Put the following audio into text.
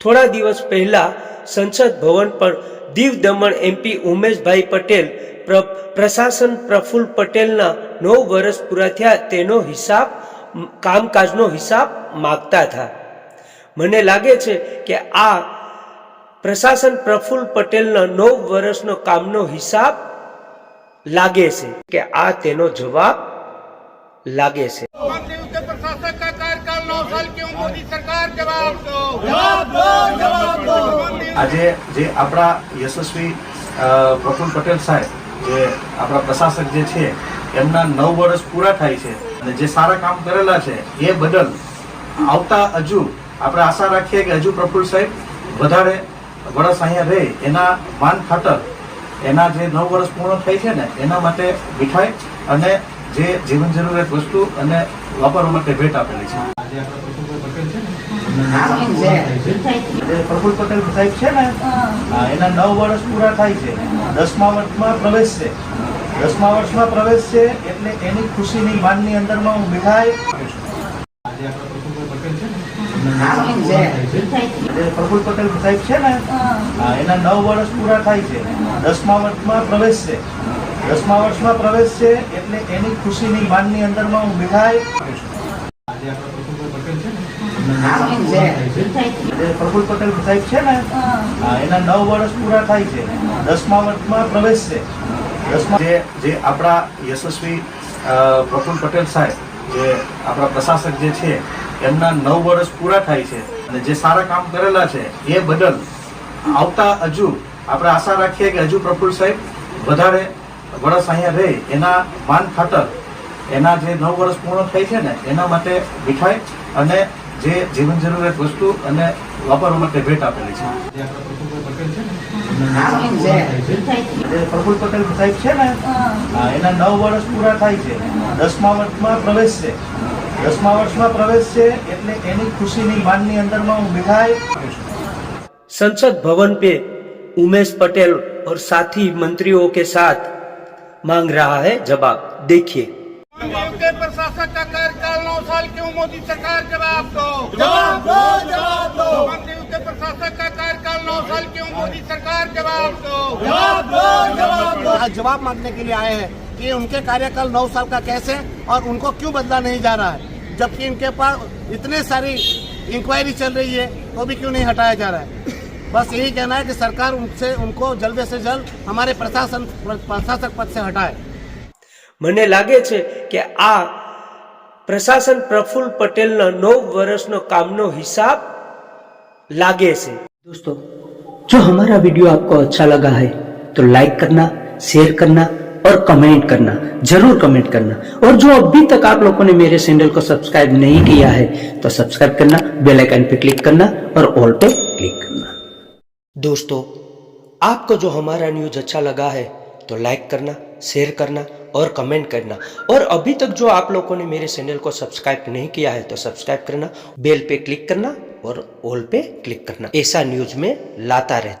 થોડા દિવસ પહેલાં સંસદ ભવન પર દીવ દમણ એમપી ઉમેશભાઈ પટેલ પ્રશાસન પ્રફુલ્લ પટેલના નવ વર્ષ પૂરા થયા તેનો હિસાબ કામકાજનો હિસાબ માગતા હતા. મને લાગે છે કે આ પ્રશાસન પ્રફુલ્લ પટેલના નવ વર્ષનો કામનો હિસાબ લાગે છે કે આ તેનો જવાબ લાગે છે. પ્રશાસક કાર્યકાલ નવ સાલ કે મોદી સરકાર જવાબ દો આજે જે આપણા યશસ્વી પ્રફુલ પટેલ સાહેબ, જે આપણા પ્રશાસક જે છે, એમના નવ વર્ષ પૂરા થાય છે અને જે સારા કામ કરેલા છે, એ બદલ આવતા હજુ આપણે આશા રાખીએ કે હજુ પ્રફુલ્લ સાહેબ વધારે વર્ષ અહીંયા રહે. એના માન ખાતર એના જે નવ વર્ષ પૂર્ણ થાય છે ને, એના માટે મીઠાઈ અને જે જીવન જરૂરિયાત વસ્તુ અને વાપરવા માટે ભેટ આપેલી છે. આજે આપણા પ્રફુલ્લભાઈ પટેલ છે ને? જે પટેલ સાહેબ છે ને એના નવ વર્ષ પૂરા થાય છે. દસમા વર્ષમાં પ્રવેશ છે. દસમા વર્ષમાં પ્રવેશ છે એટલે એની ખુશીની માનની અંદરમાં હું મીઠાઈ આજે આપણા પ્રફુલ્લભાઈ પટેલ છે ને જે પટેલ સાહેબ છે ને એના નવ વર્ષ પૂરા થાય છે. દસમા વર્ષમાં પ્રવેશ છે. દસમા વર્ષમાં પ્રવેશ છે એટલે એની ખુશીની માનની અંદરમાં હું મીઠાઈ આજે આપણા પ્રફુલ્લ પટેલ સાહેબ છે ને એના નવ વર્ષ પૂરા થાય છે. દસમા વર્ષમાં પ્રવેશ છે. દસમા જે જે આપણા યશસ્વી પ્રફુલ પટેલ સાહેબ, જે આપણા પ્રશાસક જે છે, એમના નવ વર્ષ પૂરા થાય છે. અને જે સારા કામ કરેલા છે, એ બદલ આવતા હજુ આપણે આશા રાખીએ કે હજુ પ્રફુલ સાહેબ વધારે વર્ષ અહીંયા રહે. એના માન ખાતર એના જે નવ વર્ષ પૂર્ણ થાય છે ને, એના માટે મીઠાઈ અને જે જીવન જરૂરિયાત વસ્તુ અને વાપરવા માટે ભેટ આપેલી છે જે આપણા પ્રફુલ્લભાઈ પટેલ છે ને જે પ્રફુલ્લ પટેલ સાહેબ છે ને હા, એના નવ વર્ષ પૂરા થાય છે દસમા વર્ષમાં પ્રવેશ છે દસમા વર્ષમાં પ્રવેશ છે એટલે એની ખુશીની માનની અંદરમાં હું મીઠાઈ संसद भवन पे उमेश पटेल और साथी मंत्रियों के साथ मांग रहा है जवाब देखिए उत्तर प्रशासक का कार्यकाल नौ साल क्यों मोदी सरकार जवाब दो जवाब दो जवाब दो। उत्तर प्रशासक का कार्यकाल नौ साल क्यों मोदी सरकार जवाब दो जवाब दो जवाब दो। जवाब मांगने के लिए आए हैं कि उनके कार्यकाल नौ साल का कैसे और उनको क्यों बदला नहीं जा रहा है? जबकि इनके पास इतने सारी इंक्वायरी चल रही है तो भी क्यों नहीं हटाया जा रहा है? बस यही कहना है कि सरकार उनसे उनको जल्द से जल्द हमारे प्रशासन प्रशासक पद से हटाए। મને લાગે છે કે આ પ્રશાસન પ્રફુલ્લ પટેલના નવ વર્ષનો કામનો હિસાબ લાગે છે दोस्तों जो हमारा वीडियो आपको अच्छा लगा है तो लाइक करना शेयर करना और कमेंट करना जरूर कमेंट करना और जो अभी तक आप लोगों ने मेरे चैनल को सब्सक्राइब नहीं किया है तो सब्सक्राइब करना बेल आइकन पे क्लिक करना और ऑल पे क्लिक करना दोस्तों आपको जो हमारा न्यूज अच्छा लगा है तो लाइक करना शेयर करना और कमेंट करना और अभी तक जो आप लोगों ने मेरे चैनल को सब्सक्राइब नहीं किया है तो सब्सक्राइब करना बेल पे क्लिक करना और ऑल पे क्लिक करना ऐसा न्यूज में लाता रहता